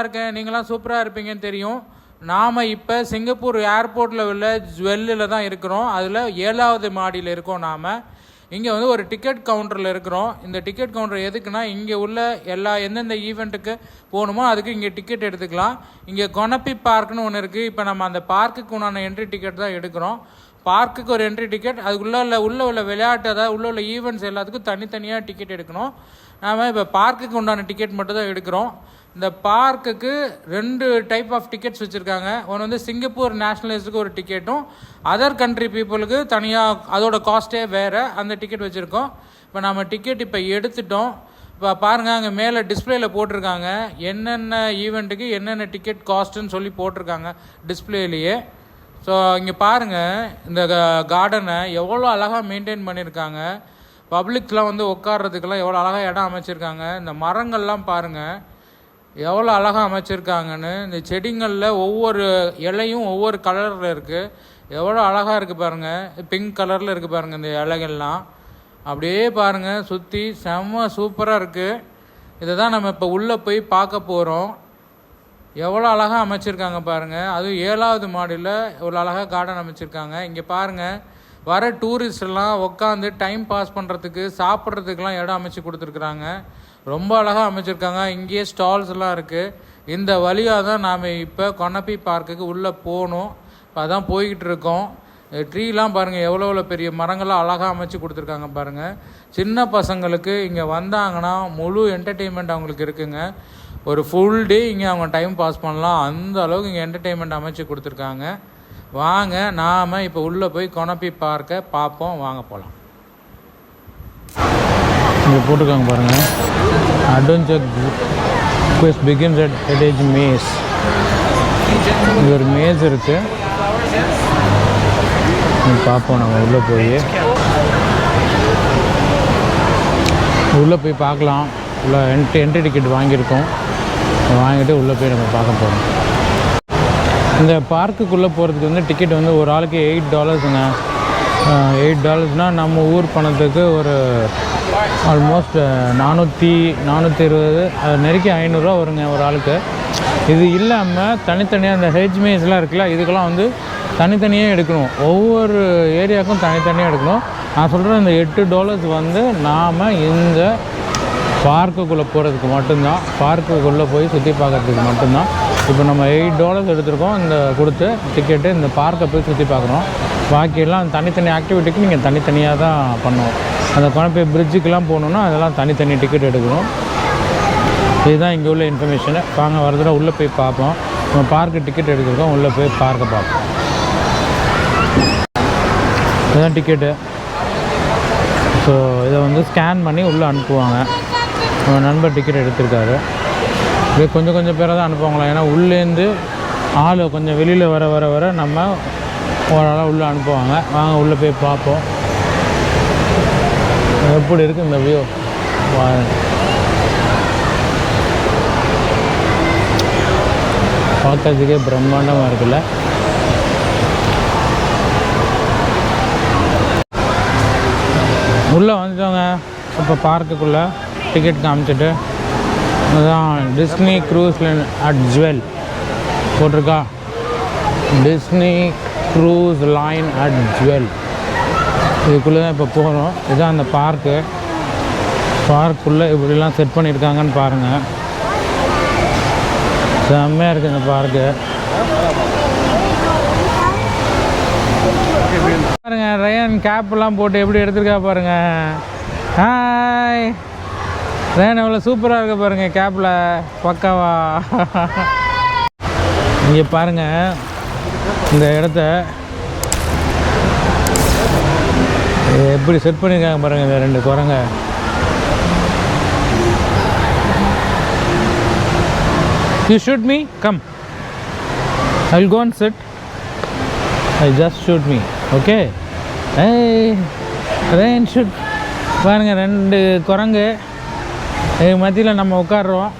சூப்பராக இருக்கேன் நீங்களாம் சூப்பராக இருப்பீங்கன்னு தெரியும். நாம் இப்போ சிங்கப்பூர் ஏர்போர்ட்டில் உள்ள ஜுவல்லில் தான் இருக்கிறோம். அதில் ஏழாவது மாடியில் இருக்கோம் நாம். இங்கே வந்து ஒரு டிக்கெட் கவுண்டரில் இருக்கிறோம். இந்த டிக்கெட் கவுண்டர் எதுக்குன்னா இங்கே உள்ள எல்லா எந்தெந்த ஈவெண்ட்டுக்கு போகணுமோ அதுக்கு இங்கே டிக்கெட் எடுத்துக்கலாம். இங்கே கொனப்பி பார்க்னு ஒன்று இருக்குது இப்போ நம்ம அந்த பார்க்குக்கு உண்டான என்ட்ரி டிக்கெட் தான் எடுக்கிறோம். பார்க்குக்கு ஒரு என்ட்ரி டிக்கெட் அதுக்குள்ள உள்ள உள்ள உள்ள விளையாட்டு அதாவது உள்ள உள்ள ஈவெண்ட்ஸ் எல்லாத்துக்கும் தனித்தனியாக டிக்கெட் எடுக்கணும். நாம் இப்போ பார்க்குக்கு உண்டான டிக்கெட் மட்டும் தான் எடுக்கிறோம். இந்த பார்க்குக்கு ரெண்டு டைப் ஆஃப் டிக்கெட்ஸ் வச்சுருக்காங்க. ஒன்று வந்து சிங்கப்பூர் நேஷனலிஸ்டுக்கு ஒரு டிக்கெட்டும் அதர் கண்ட்ரி பீப்புளுக்கு தனியாக அதோட காஸ்ட்டே வேறு அந்த டிக்கெட் வச்சுருக்கோம். இப்போ நம்ம டிக்கெட் இப்போ எடுத்துட்டோம். இப்போ பாருங்கள் அங்கே மேலே டிஸ்பிளேயில் போட்டிருக்காங்க. என்னென்ன ஈவெண்ட்டுக்கு என்னென்ன டிக்கெட் காஸ்ட்டுன்னு சொல்லி போட்டிருக்காங்க டிஸ்பிளேலேயே ஸோ இங்கே பாருங்கள் இந்த கார்டனை எவ்வளோ அழகாக மெயின்டைன் பண்ணியிருக்காங்க பப்ளிக்லாம் வந்து உட்காடுறதுக்கெல்லாம் எவ்வளோ அழகாக இடம் அமைச்சிருக்காங்க. இந்த மரங்கள்லாம் பாருங்கள் எவ்வளோ அழகாக அமைச்சிருக்காங்கன்னு. இந்த செடிங்களில் ஒவ்வொரு இலையும் ஒவ்வொரு கலரில் இருக்குது எவ்வளோ அழகாக இருக்குது பாருங்கள் பிங்க் கலரில் இருக்குது பாருங்கள் இந்த இலைகள்லாம். அப்படியே பாருங்கள் சுற்றி செம்ம சூப்பராக இருக்குது இதை தான் நம்ம இப்போ உள்ளே போய் பார்க்க போகிறோம் எவ்வளோ அழகாக அமைச்சிருக்காங்க பாருங்கள் அதுவும் ஏழாவது மாடியில் இவ்வளோ அழகாக கார்டன் அமைச்சிருக்காங்க. இங்கே பாருங்கள் வர டூரிஸ்ட் எல்லாம் உட்காந்து டைம் பாஸ் பண்ணுறதுக்கு சாப்பிட்றதுக்கெலாம் இடம் அமைச்சு கொடுத்துருக்குறாங்க. ரொம்ப அழகாக அமைச்சிருக்காங்க. இங்கேயே ஸ்டால்ஸ் எல்லாம் இருக்குது இந்த வழியாக தான் நாம் இப்போ கொன்னப்பி பார்க்குக்கு உள்ளே போகணும். இப்போ அதான் போய்கிட்டு இருக்கோம். ட்ரீலாம் பாருங்கள் எவ்வளோ எவ்வளோ பெரிய மரங்கள்லாம் அழகாக அமைச்சு கொடுத்துருக்காங்க பாருங்கள் சின்ன பசங்களுக்கு இங்கே வந்தாங்கன்னா முழு என்டர்டெயின்மெண்ட் அவங்களுக்கு இருக்குங்க. ஒரு ஃபுல் டே இங்கே அவங்க டைம் பாஸ் பண்ணலாம். அந்த அளவுக்கு இங்கே என்டர்டெயின்மெண்ட் அமைச்சு கொடுத்துருக்காங்க. வாங்க நாம் இப்போ உள்ளே போய் குணப்பி பார்க்க பார்ப்போம் வாங்க போகலாம் இங்கே போட்டிருக்காங்க பாருங்கள் adventure quest begins at hedge maze இங்கே ஒரு மேஸ் இருக்குது பார்ப்போம் நம்ம உள்ளே போய். உள்ளே போய் பார்க்கலாம். உள்ள என்ட்ரி என்ட்ரி டிக்கெட் வாங்கியிருக்கோம். வாங்கிட்டு உள்ளே போய் நம்ம பார்க்க போகிறோம் இந்த பார்க்குக்குள்ளே போகிறதுக்கு வந்து டிக்கெட் வந்து ஒரு ஆளுக்கு எயிட் டாலர்ஸுங்க எயிட் டாலர்ஸ்னால் நம்ம ஊர் பணத்துக்கு ஒரு ஆல்மோஸ்ட் நானூற்றி நானூற்றி இருபது அது நெருக்கி ஐநூறுரூவா வருங்க ஒரு ஆளுக்கு. இது இல்லாமல் தனித்தனியாக இந்த ஹெஜ்மேஸ்லாம் இருக்குல்ல இதுக்கெல்லாம் வந்து தனித்தனியாக எடுக்கணும். ஒவ்வொரு ஏரியாவுக்கும் தனித்தனியாக எடுக்கணும். நான் சொல்கிறேன் இந்த எட்டு டாலர்ஸ் வந்து நாம் இந்த பார்க்குக்குள்ளே போகிறதுக்கு மட்டும்தான். பார்க்குக்குள்ளே போய் சுற்றி பார்க்கறதுக்கு மட்டும்தான். இப்போ நம்ம எயிட் டாலர்ஸ் எடுத்திருக்கோம். இந்த கொடுத்து டிக்கெட்டு இந்த பார்க்கை போய் சுற்றி பார்க்குறோம் பாக்கியெல்லாம் தனித்தனி ஆக்டிவிட்டிக்கு நீங்கள் தனித்தனியாக தான் பண்ணணும் அந்த கொனப்பை பிரிட்ஜுக்கெலாம் போகணுன்னா அதெல்லாம் தனித்தனி டிக்கெட் எடுக்கணும். இதுதான் இங்கே உள்ள இன்ஃபர்மேஷனு வாங்க வர தடவை உள்ளே போய் பார்ப்போம். நம்ம பார்க்கு டிக்கெட் எடுத்துருக்கோம். உள்ளே போய் பார்க்க பார்ப்போம். இதுதான் டிக்கெட்டு ஸோ இதை வந்து ஸ்கேன் பண்ணி உள்ளே அனுப்புவாங்க. நம்ம நண்பர் டிக்கெட் எடுத்திருக்காரு. இது கொஞ்சம் கொஞ்சம் பேரை தான் அனுப்புவாங்களாம். ஏன்னா உள்ளேருந்து ஆள் கொஞ்சம் வெளியில் வர வர வர நம்ம ஓரளவு உள்ளே அனுப்புவாங்க. வாங்க உள்ளே போய் பார்ப்போம். எப்படி இருக்குது இந்த வியூ பார்க்கறதுக்கே பிரம்மாண்டமாக இருக்குல்ல. உள்ளே வந்துட்டோங்க. இப்போ பார்க்குக்குள்ளே டிக்கெட் காமிச்சிட்டு. அதான் Disney Cruise Line at Jewel போட்டிருக்கா? Disney Cruise Line at Jewel இதுக்குள்ளே தான் இப்போ போகிறோம் இதுதான் அந்த பார்க்கு பார்க்குள்ளே இப்படிலாம் செட் பண்ணியிருக்காங்கன்னு பாருங்கள் செம்மையாக இருக்குது இந்த பார்க்கு பாருங்க ரயன் கேப்லாம் போட்டு எப்படி எடுத்திருக்கா பாருங்க. ஹாய் ரேன் எவ்வளோ சூப்பராக இருக்க பாருங்கள் கேப்பில் பக்காவா. இங்கே பாருங்க இந்த இடத்த எப்படி செட் பண்ணியிருக்காங்க பாருங்கள் இந்த ரெண்டு குரங்க. You shoot me come I will set I just shoot me okay hey rain shoot பாருங்கள் ரெண்டு குரங்கு. இது மத்தியில் நம்ம உட்காடுறோம்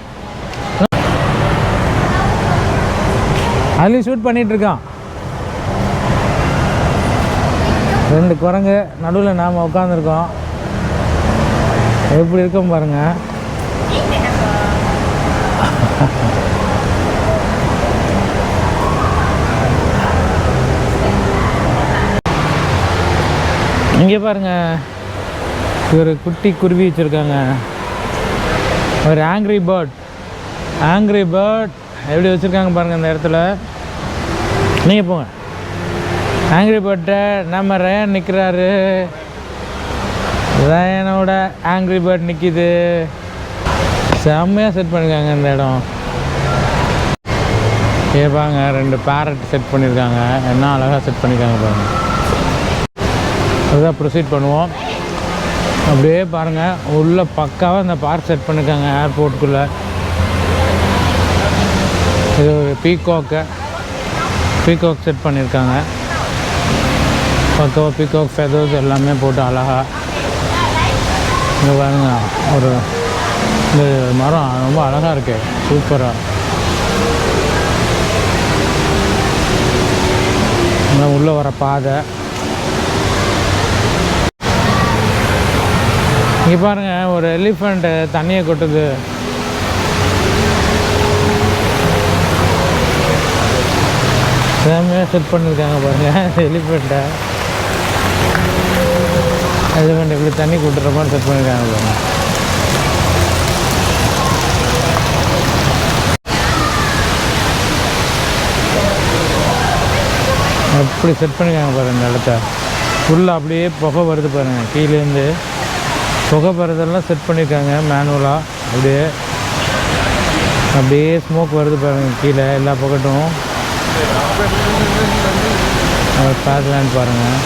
அதுலேயும் ஷூட் பண்ணிகிட்ருக்கான் ரெண்டு குரங்கு நடுவில் நாம் உட்காந்துருக்கோம் எப்படி இருக்கோம் பாருங்கள் இங்கே பாருங்க. ஒரு குட்டி குருவி வச்சுருக்காங்க. ஒரு ஆங்க்ரி பேர்ட் ஆங்க்ரி பேர்ட் எப்படி வச்சுருக்காங்க பாருங்கள் இந்த இடத்துல. நீங்கள் போங்க. ஆங்க்ரி பேர்ட்டை நம்ம ரயன் நிற்கிறாரு ரயனோட ஆங்க்ரி பேர்ட் நிற்கிது செம்மையாக செட் பண்ணியிருக்காங்க இந்த இடம். கேட்பாங்க ரெண்டு பேரட் செட் பண்ணியிருக்காங்க என்ன அழகாக செட் பண்ணியிருக்காங்க பாருங்கள் அதுதான் ப்ரொசீட் பண்ணுவோம். அப்படியே பாருங்கள் உள்ள பக்காவாக இந்த பார்க் செட் பண்ணியிருக்காங்க ஏர்போர்ட்டுக்குள்ளே இது ஒரு பீகாக்கு பீகாக் செட் பண்ணியிருக்காங்க பக்காவாக பீகாக் ஃபெதர்ஸ் எல்லாமே போட்டு அழகா. இங்கே பாருங்க ஒரு இந்த மரம் ரொம்ப அழகாக இருக்கு. சூப்பராக உள்ளே வர பாதை. இங்கே பாருங்க ஒரு எலிஃபண்ட்டு தண்ணியை கொட்டுது. செம்மையாக செட் பண்ணியிருக்காங்க பாருங்கள் எலிஃபண்ட்டை எலிஃபண்ட் எப்படி தண்ணி கொட்டுற மாதிரி செட் பண்ணியிருக்காங்க பாருங்கள் எப்படி செட் பண்ணியிருக்காங்க பாருங்கள் இந்த இடத்த. ஃபுல்லாக அப்படியே புகை வருது பாருங்கள் கீழேருந்து புகை வரதெல்லாம் செட் பண்ணியிருக்காங்க மேனுவலாக அப்படியே அப்படியே ஸ்மோக் வருது பாருங்கள் கீழே எல்லா பக்கட்டும். பேக்லேண்ட் பாருங்கள்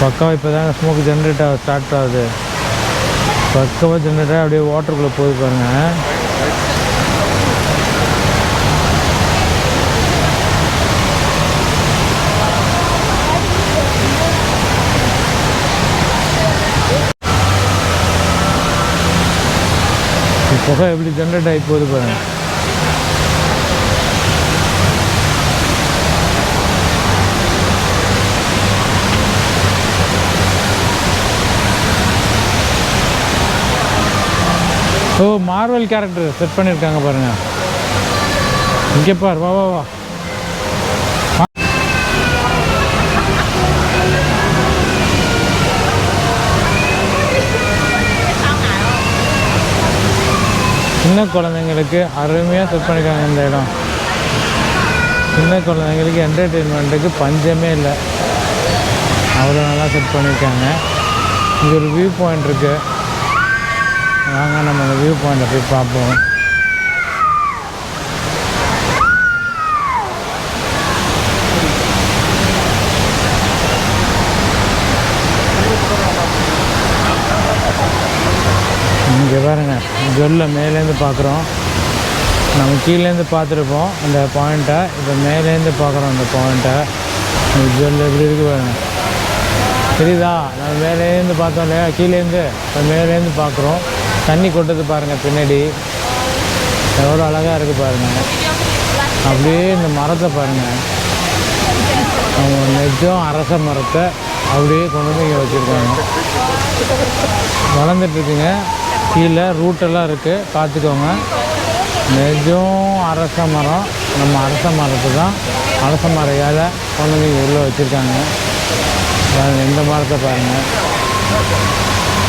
பக்காவாக இப்போ தான் ஸ்மோக் ஜென்ரேட் ஆக ஸ்டார்ட் ஆகுது. பக்காவாக ஜென்ரேட் அப்படியே வாட்டருக்குள்ளே போகுது பாருங்கள் புகை எப்படி ஜென்ரேட் ஆகி போகுது பாருங்க. ஓ மார்வல் கேரக்டர் செட் பண்ணியிருக்காங்க பாருங்க. இங்கே பார் வா வா வா. சின்ன குழந்தைங்களுக்கு அருமையாக செட் பண்ணியிருக்காங்க இந்த இடம். சின்ன குழந்தைங்களுக்கு என்டர்டெயின்மெண்ட்டுக்கு பஞ்சமே இல்லை. அவ்வளோ நல்லா செட் பண்ணியிருக்காங்க இங்கே ஒரு வியூ பாயிண்ட் இருக்குது வாங்க நம்ம அந்த வியூ பாயிண்ட்டை போய் பார்ப்போம். இங்கே பாருங்கள் ஜொல்ல மேலேருந்து பார்க்குறோம். நம்ம கீழேருந்து பார்த்துருப்போம் அந்த பாயிண்ட்டை இப்போ மேலேருந்து பார்க்குறோம் அந்த பாயிண்ட்டை ஜொல் எப்படி இருக்கு பாருங்க. தெரியுதா? நம்ம மேலேருந்து பார்த்தோம் இல்லையா? கீழேருந்து இப்போ மேலேருந்து பார்க்குறோம். தண்ணி கொட்டது பாருங்கள் பின்னாடி. எவ்வளோ அழகாக இருக்குது பாருங்கள் அப்படியே இந்த மரத்தை பாருங்கள் அவங்க நெஜம் அரச மரத்தை அப்படியே கொண்டு வந்து இங்கே வச்சுருக்காங்க. வளர்ந்துட்டுருக்குங்க கீழே ரூட்டெல்லாம் இருக்குது பார்த்துக்கோங்க. நெஜம் அரச மரம். நம்ம அரச மரத்து தான். அரச மர ஏழை குழந்தைங்க உள்ளே வச்சுருக்காங்க. எந்த இந்த மரத்தை பாருங்கள்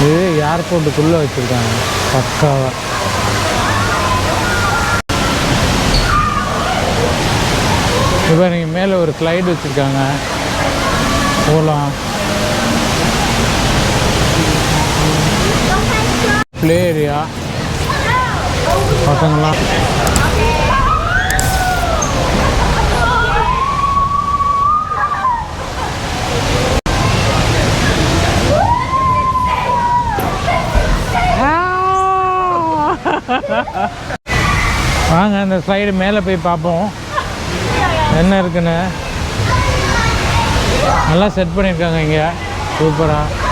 இது ஏர்போர்ட்டுக்குள்ளே வச்சுருக்காங்க. பக்காவாக இப்போ நீங்கள் மேலே ஒரு ஸ்லைடு வச்சுருக்காங்க. போகலாம் ப்ளே ஏரியா பசங்களாம் வாங்க அந்த ஸ்லைடு மேலே போய் பார்ப்போம். என்ன இருக்குன்னு. நல்லா செட் பண்ணியிருக்காங்க இங்கே. சூப்பராக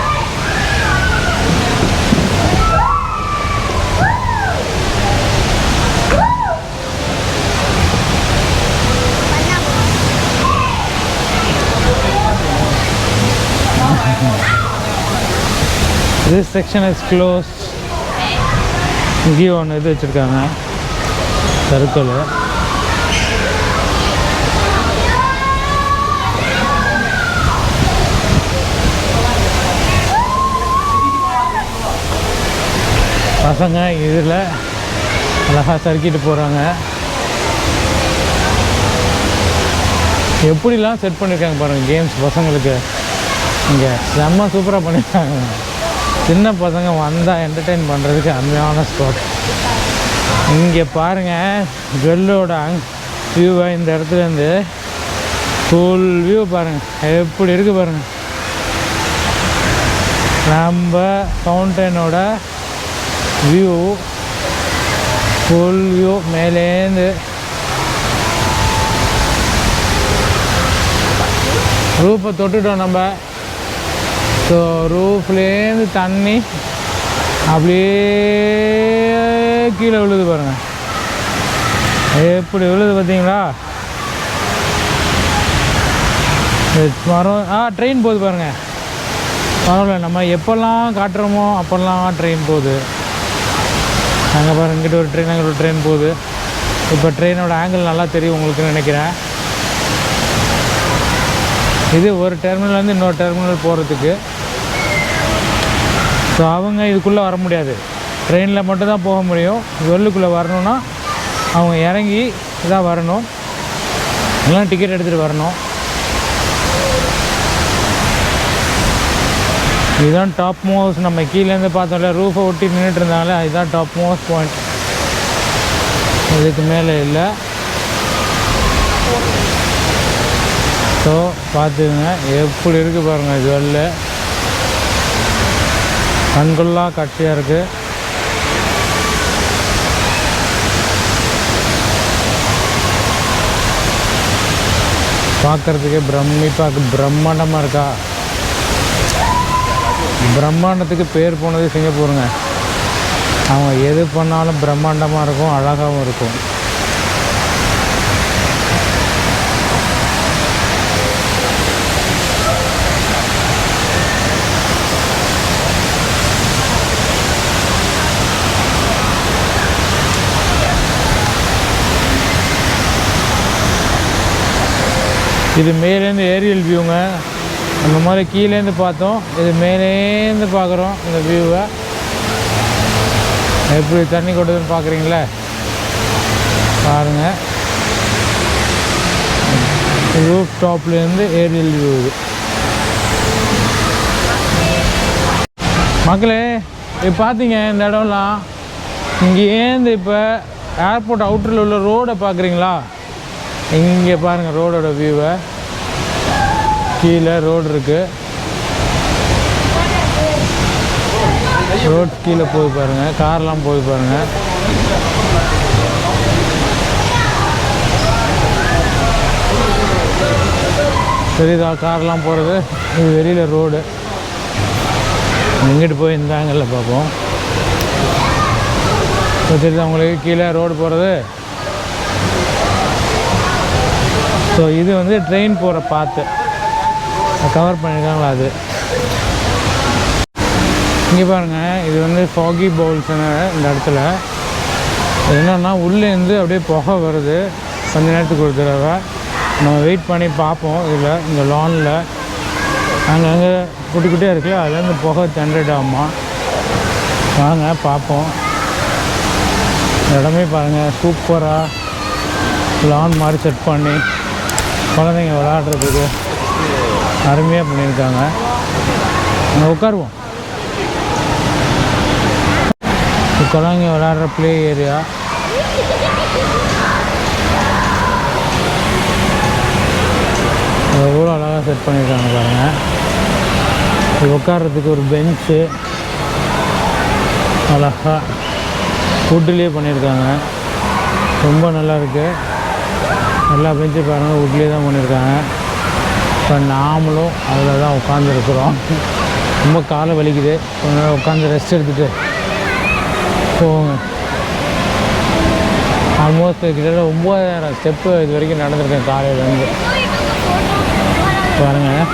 திஸ் செக்ஷன் இஸ் க்ளோஸ் இங்கேயும் ஒன்று இது வச்சுருக்காங்க. சர்க்கிள் பசங்க இதில் அழகாக சறுக்கிட்டு போகிறாங்க எப்படிலாம் செட் பண்ணியிருக்காங்க பாருங்கள் கேம்ஸ் பசங்களுக்கு. இங்கே செம்ம சூப்பராக பண்ணியிருக்காங்க சின்ன பசங்க வந்தால் என்டர்டெயின் பண்ணுறதுக்கு அருமையான ஸ்பாட் இங்கே பாருங்கள் வெள்ளோட வியூவை இந்த இடத்துலேருந்து ஃபுல் வியூ பாருங்கள் எப்படி இருக்குது பாருங்கள் நம்ம ஃபவுண்டனோட வியூ ஃபுல் வியூ மேலேருந்து ரூப்பை தொட்டுட்டோம் நம்ம. ஸோ ரூஃப்லேருந்து தண்ணி அப்படியே கீழே விழுது பாருங்கள் எப்படி விழுது பார்த்தீங்களா? மரம் ஆ ட்ரெயின் போகுது பாருங்கள் பரவாயில்ல நம்ம எப்போல்லாம் காட்டுறோமோ அப்போல்லாம் ட்ரெயின் போகுது. அங்கே பாருங்க இங்கிட்ட ஒரு ட்ரெயின் அங்கே ஒரு ட்ரெயின் போகுது. இப்போ ட்ரெயினோட ஆங்கிள் நல்லா தெரியும் உங்களுக்கு நினைக்கிறேன். இது ஒரு டெர்மினல்லேருந்து இன்னொரு டெர்மினல் போகிறதுக்கு ஸோ அவங்க இதுக்குள்ளே வர முடியாது. ட்ரெயினில் மட்டும் தான் போக முடியும். வெள்ளுக்குள்ளே வரணும்னா அவங்க இறங்கி இதாக வரணும். எல்லாம் டிக்கெட் எடுத்துகிட்டு வரணும். இதுதான் டாப் மோஸ்ட் நம்ம கீழேருந்து பார்த்தோம்ல ரூஃபை ஒட்டி நின்றுட்டு இருந்தாங்களே இதுதான் டாப் மோஸ்ட் பாயிண்ட் இதுக்கு மேலே இல்லை. ஸோ பார்த்துக்குங்க. எப்படி இருக்குது பாருங்கள் இது வெளில கண்கொள்ளா காட்சியாக இருக்குது பார்க்குறதுக்கே பிரமிப்பாக பிரம்மாண்டமாக இருக்கா? பிரம்மாண்டத்துக்கு பேர் போனது சிங்கப்பூருங்க. அவங்க எது பண்ணாலும் பிரம்மாண்டமாக இருக்கும் அழகாகவும் இருக்கும். இது மேலேருந்து ஏரியல் வியூங்க அந்த மாதிரி கீழேருந்து பார்த்தோம். இது மேலேருந்து பார்க்குறோம் இந்த வியூவை எப்படி தண்ணி கொட்டுதுன்னு பார்க்குறீங்களே? பாருங்கள் ரூஃப் டாப்லேருந்து ஏரியல் வியூ இது. மக்களே இப்போ பார்த்தீங்க இந்த இடம்லாம்? இங்கேருந்து இப்போ ஏர்போர்ட் அவுட்டரில் உள்ள ரோடை பார்க்குறீங்களா? இங்கே பாருங்கள் ரோடோட வியூவை கீழே ரோடு இருக்குது ரோட் கீழே போய் பாருங்கள் கார்லாம் போய் பாருங்கள் தெரியுதா கார்லாம் போகிறது இது வெளியில் ரோடு. எங்கிட்டு போய் இந்த ஆங்கிளில் பார்ப்போம். இப்போ தெரியுதா உங்களுக்கு கீழே ரோடு போகிறது ஸோ இது வந்து ட்ரெயின் போகிற பாத்து கவர் பண்ணியிருக்காங்களா அது? இங்கே பாருங்கள் இது வந்து ஃபாகி பவுல்ஸ்னு இந்த இடத்துல. என்னென்னா உள்ளேருந்து அப்படியே புகை வருது. கொஞ்ச நேரத்துக்கு ஒரு தடவை. நம்ம வெயிட் பண்ணி பார்ப்போம். இதில் இந்த லானில் அங்கங்கே குட்டி குட்டியாக இருக்குல்ல அதுலேருந்து புகை ஜென்ரேட் ஆகுமா? வாங்க பார்ப்போம். இந்த இடமே பாருங்கள் சூப்பராக லான் மாதிரி செட் பண்ணி. குழந்தைங்க விளாடுறதுக்கு அருமையாக பண்ணியிருக்காங்க. அங்கே உட்காருவோம். குழந்தைங்க விளாடுற ப்ளே ஏரியா எவ்வளோ அழகாக செட் பண்ணியிருக்காங்க பாருங்கள் உட்காடுறதுக்கு உட்கார்றதுக்கு ஒரு பெஞ்சு அழகாக ஃபுட்டுலேயே பண்ணியிருக்காங்க. ரொம்ப நல்லா இருக்குது எல்லா பெஞ்சு பாருங்கள் வுட்லேயே தான் பண்ணியிருக்காங்க. இப்போ நாமளும் அதில் தான் உட்காந்துருக்குறோம் ரொம்ப காலை வலிக்குது. கொஞ்ச நேரம் உட்காந்து ரெஸ்ட் எடுத்துகிட்டு போங்க. ஆல்மோஸ்ட் கிட்டத்தட்ட ஒம்பதாயிரம் ஸ்டெப்பு இது வரைக்கும் நடந்திருக்கேன் காலையிலேருந்து பாருங்கள்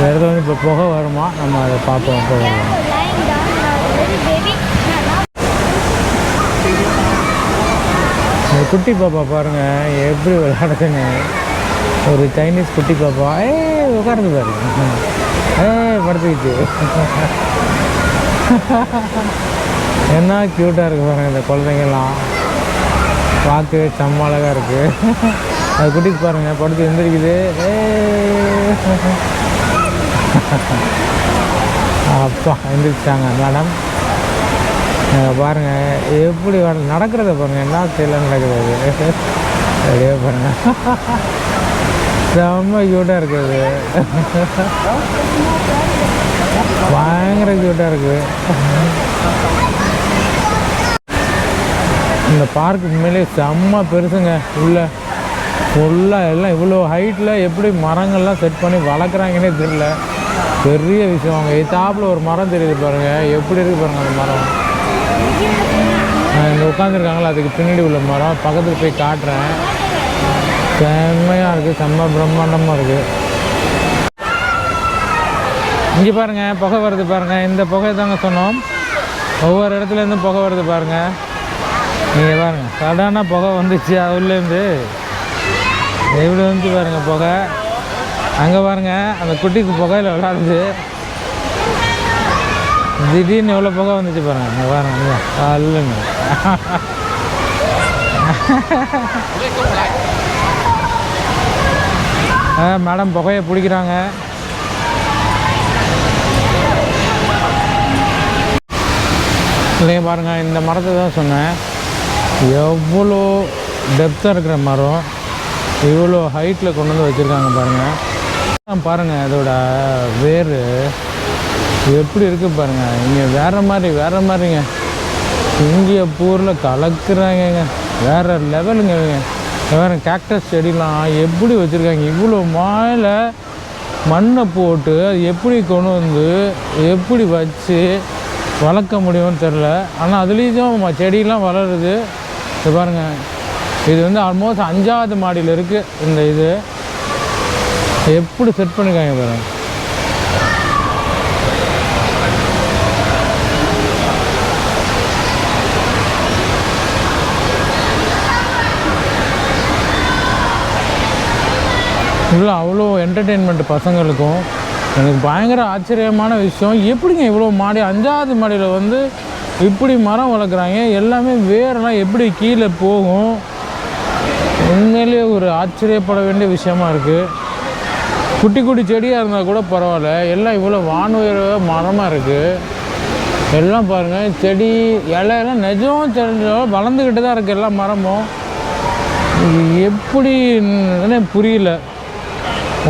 வேறு வந்து இப்போ புகை வருமா? நம்ம அதை பார்ப்போம் புகை இந்த குட்டி பாப்பா பாருங்கள் எப்படி விளையாடுதுன்னு. ஒரு சைனீஸ் குட்டி பாப்பா. ஏ உட்காருது பாருங்க ஏ படுத்துக்கிச்சு என்ன க்யூட்டாக இருக்கு பாருங்கள் இந்த குழந்தைங்கலாம் பார்க்கவே செம்ம அழகாக இருக்குது அது குட்டிக்கு பாருங்க படுத்து எழுந்திருக்குது ஏ. அப்பா எழுந்திரிச்சாங்க மேடம். பாருங்கள் எப்படி வர- நடக்கிறத பாருங்கள் என்ன ஸ்டைலில் நடக்கிறது அப்படியே பாருங்க. செம்ம க்யூட்டாக இருக்குது. பயங்கர க்யூட்டாக இருக்குது. இந்த பார்க் உண்மையிலே செம்ம பெருசுங்க உள்ள. ஃபுல்லாக எல்லாம் இவ்வளோ ஹைட்டில் எப்படி மரங்கள்லாம் செட் பண்ணி வளர்க்குறாங்கன்னே தெரியல. பெரிய விஷயம் அவங்க. எத்தாப்பில் ஒரு மரம் தெரியுது பாருங்கள் எப்படி இருக்குது பாருங்கள் அந்த மரம். இங்கே உட்காந்துருக்காங்களா அதுக்கு பின்னாடி உள்ள மரம் பக்கத்தில் போய் காட்டுறேன். செம்மையாக இருக்குது செம்ம பிரம்மாண்டமாக இருக்குது இங்கே பாருங்கள் புகை வருது பாருங்கள் இந்த புகை தாங்க சொன்னோம். ஒவ்வொரு இடத்துலேருந்தும் புகை வருது பாருங்கள் நீங்கள் பாருங்கள் சடனாக புகை வந்துச்சு அதுலேருந்து. எவ்வளோ வந்து பாருங்கள் புகை? அங்கே பாருங்கள் அந்த குட்டிக்கு புகையில் விளாடுது. திடீர்னு எவ்வளோ புகை வந்துச்சு பாருங்க. இங்கே பாருங்க அல்லுங்க ஆ மேடம் புகையை பிடிக்கிறாங்க. இல்லைங்க பாருங்கள் இந்த மரத்தை தான் சொன்னேன். எவ்வளோ டெப்த்தாக இருக்கிற மரம். இவ்வளோ ஹைட்டில் கொண்டு வந்து வச்சுருக்காங்க பாருங்கள் பாருங்கள் அதோட வேர். எப்படி இருக்குது பாருங்கள் இங்கே வேறு மாதிரி வேறு மாதிரிங்க. இந்திய பூரில் கலக்குறாங்கங்க. வேறு லெவலுங்க இவங்க. வேறு கேக்டஸ் செடிலாம் எப்படி வச்சுருக்காங்க? இவ்வளோ மேலே மண்ணை போட்டு அது எப்படி கொண்டு வந்து எப்படி வச்சு வளர்க்க முடியும்னு தெரில ஆனால் அதுலேயும் செடியெலாம் வளருது. இது பாருங்கள் இது வந்து ஆல்மோஸ்ட் அஞ்சாவது மாடியில் இருக்குது இந்த இது. எப்படி செட் பண்ணிருக்காங்க பாருங்கள் இல்லை அவ்வளோ என்டர்டெயின்மெண்ட் பசங்களுக்கும். எனக்கு பயங்கர ஆச்சரியமான விஷயம். எப்படிங்க இவ்வளோ மாடி அஞ்சாவது மாடியில் வந்து இப்படி மரம் வளர்க்குறாங்க? எல்லாமே வேரெல்லாம் எப்படி கீழே போகும்? உண்மையிலேயே ஒரு ஆச்சரியப்பட வேண்டிய விஷயமா இருக்குது குட்டி குட்டி செடியாக இருந்தால் கூட பரவாயில்ல. எல்லாம் இவ்வளோ வானுயர மரமாக இருக்குது எல்லாம் பாருங்கள் செடி இலையெல்லாம் நிஜம் வளர்ந்துக்கிட்டு தான் இருக்குது எல்லா மரமும். எப்படி புரியல.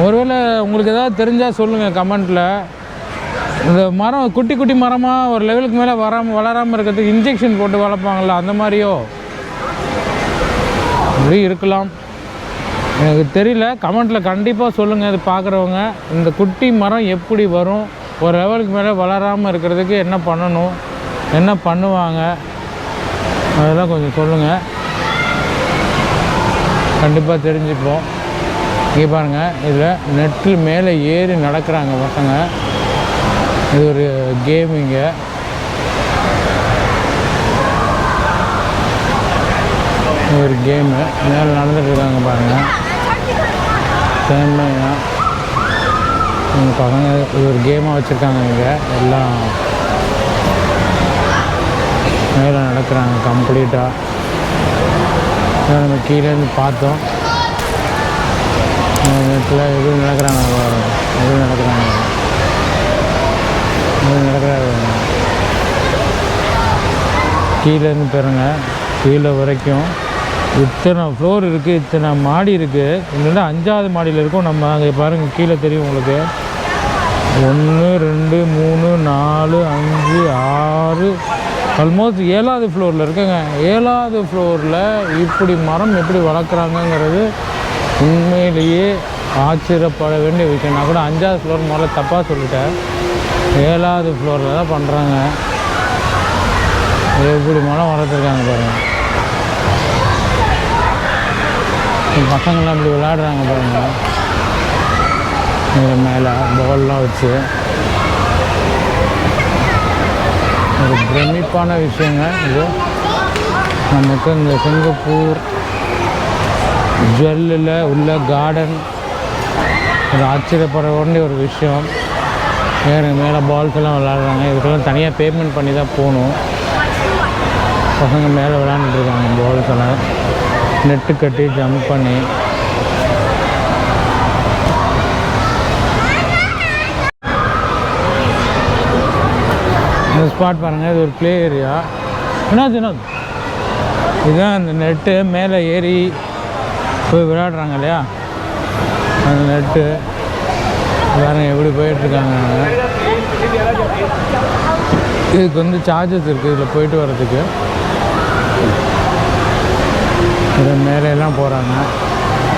ஒருவேளை உங்களுக்கு ஏதாவது தெரிஞ்சால் சொல்லுங்கள் கமெண்ட்டில் இந்த மரம் குட்டி குட்டி மரமாக ஒரு லெவலுக்கு மேலே வராமல் வளராமல் இருக்கிறதுக்கு இன்ஜெக்ஷன் போட்டு வளர்ப்பாங்கள்ல அந்த மாதிரியோ? அப்படி இருக்கலாம். எனக்கு தெரியல. கமெண்ட்டில் கண்டிப்பாக சொல்லுங்கள் இது பார்க்குறவங்க இந்த குட்டி மரம் எப்படி வரும்? ஒரு லெவலுக்கு மேலே வளராமல் இருக்கிறதுக்கு என்ன பண்ணணும்? என்ன பண்ணுவாங்க? அதெல்லாம் கொஞ்சம் சொல்லுங்கள் கண்டிப்பாக தெரிஞ்சுப்போம். இங்கே பாருங்கள் இதில் நெட்டில் மேலே ஏறி நடக்கிறாங்க பசங்க. இது ஒரு கேமிங்க இது ஒரு கேமு மேலே நடந்துட்டு இருக்காங்க பாருங்கள் செம்மையா. எங்கள் பசங்க இது ஒரு கேமாக வச்சுருக்காங்க இங்கே. எல்லாம் மேலே நடக்கிறாங்க கம்ப்ளீட்டாக நம்ம கீழேருந்து பார்த்தோம். நெட்டில் எதுவும் நடக்கிறாங்க எதுவும் நடக்கிறாங்க எதுவும் நடக்கிறாங்க கீழேருந்து பாருங்க. கீழே வரைக்கும் இத்தனை ஃப்ளோர் இருக்குது இத்தனை மாடி இருக்குது இல்லைன்னா அஞ்சாவது மாடியில் இருக்கும் நம்ம. அங்கே பாருங்கள் கீழே தெரியும் உங்களுக்கு. ஒன்று ரெண்டு மூணு நாலு அஞ்சு ஆறு ஆல்மோஸ்ட் ஏழாவது ஃப்ளோரில் இருக்குங்க. ஏழாவது ஃப்ளோரில் இப்படி மரம் எப்படி வளர்க்குறாங்கங்கிறது உண்மையிலேயே ஆச்சரியப்பட வேண்டிய விஷயம். நான் கூட அஞ்சாவது ஃப்ளோர் முதல்ல தப்பாக சொல்லிட்டேன். ஏழாவது ஃப்ளோரில் தான் பண்ணுறாங்க எப்படி மனம் வளர்த்துருக்காங்க பாருங்கள் பசங்கள்லாம் இப்படி விளையாடுறாங்க பாருங்கள் இதில் மேலே பால்லாம் வச்சு. ஒரு பிரமிப்பான விஷயங்க இது. நமக்கு இந்த சிங்கப்பூர் ஜுவல்லில் உள்ள கார்டன் ஒரு ஆச்சரியப்பட வேண்டிய ஒரு விஷயம். வேறு மேலே பால்ஸ் எல்லாம் விளையாடுறாங்க. இதுக்கெல்லாம் தனியாக பேமெண்ட் பண்ணி தான் போகணும். பசங்க மேலே விளாண்டுருக்காங்க பால்ஸ் எல்லாம். நெட்டு கட்டி ஜம்ப் பண்ணி. இந்த ஸ்பாட் பாருங்கள் இது ஒரு ப்ளே ஏரியா என்ன என்ன இதுதான் அந்த நெட்டு மேலே ஏறி போய் விளையாடுறாங்க இல்லையா அந்த நெட்டு. பாருங்கள் எப்படி போயிட்டுருக்காங்க? இதுக்கு வந்து சார்ஜஸ் இருக்குது இதில் போயிட்டு வர்றதுக்கு. இது மேலே எல்லாம் போகிறாங்க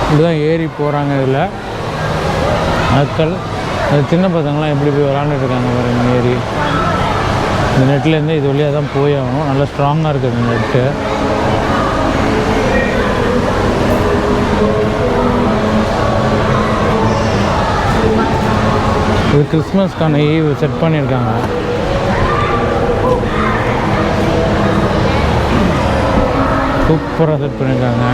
இப்படிதான் ஏறி போகிறாங்க இதில். மக்கள். அது சின்ன பசங்களாம் எப்படி போய் விளாண்டுட்டு பாருங்கள் ஏறி. இந்த நெட்லேருந்து இது வழியாக தான் போய் ஆகணும். நல்லா ஸ்ட்ராங்காக இருக்குது இந்த நெட்டு. கிறிஸ்மஸ்க்கான ஈவ் செட் பண்ணியிருக்காங்க. சூப்பராக செட் பண்ணியிருக்காங்க.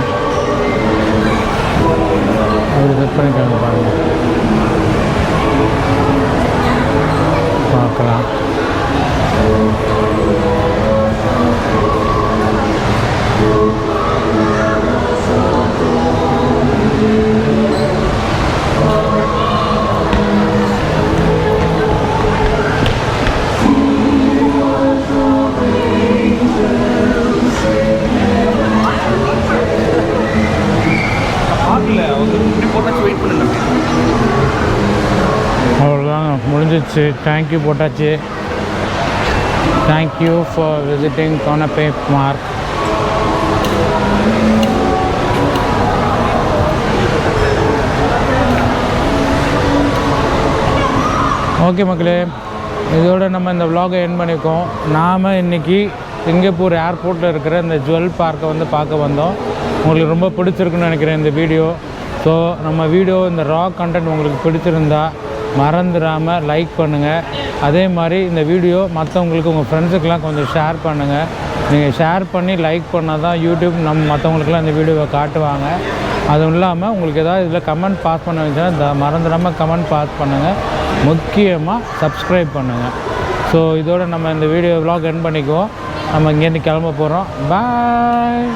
அப்படி செட் பண்ணியிருக்காங்க பாருங்கள் பார்க்கலாம். முடிஞ்சிச்சு தேங்க்யூ போட்டாச்சு. தேங்க்யூ ஃபார் விசிட்டிங் கோனப்பே மார்க் ஓகே மக்களே. இதோட நம்ம இந்த விலாகை என் பண்ணிக்கோம் நாம் இன்றைக்கி சிங்கப்பூர் ஏர்போர்ட்டில் இருக்கிற இந்த ஜுவல் பார்க்கை வந்து பார்க்க வந்தோம். உங்களுக்கு ரொம்ப பிடிச்சிருக்குன்னு நினைக்கிறேன் இந்த வீடியோ ஸோ நம்ம வீடியோ இந்த ரா கண்டென்ட் உங்களுக்கு பிடிச்சிருந்தா மறந்துடாமல் லைக் பண்ணுங்கள் அதே மாதிரி இந்த வீடியோ மற்றவங்களுக்கு உங்கள் ஃப்ரெண்ட்ஸுக்கெலாம் கொஞ்சம் ஷேர் பண்ணுங்கள் நீங்கள் ஷேர் பண்ணி லைக் பண்ணால் தான் யூடியூப் நம்ம மற்றவங்களுக்குலாம் இந்த வீடியோவை காட்டுவாங்க. அதுவும் இல்லாமல் உங்களுக்கு ஏதாவது இதில் கமெண்ட் பாஸ் பண்ண வச்சுன்னா மறந்துடாமல் கமெண்ட் பாஸ் பண்ணுங்கள் முக்கியமாக சப்ஸ்கிரைப் பண்ணுங்கள் ஸோ இதோடு நம்ம இந்த வீடியோ விலாக் என் பண்ணிக்குவோம். நம்ம இங்கேருந்து கிளம்ப போகிறோம் பாய்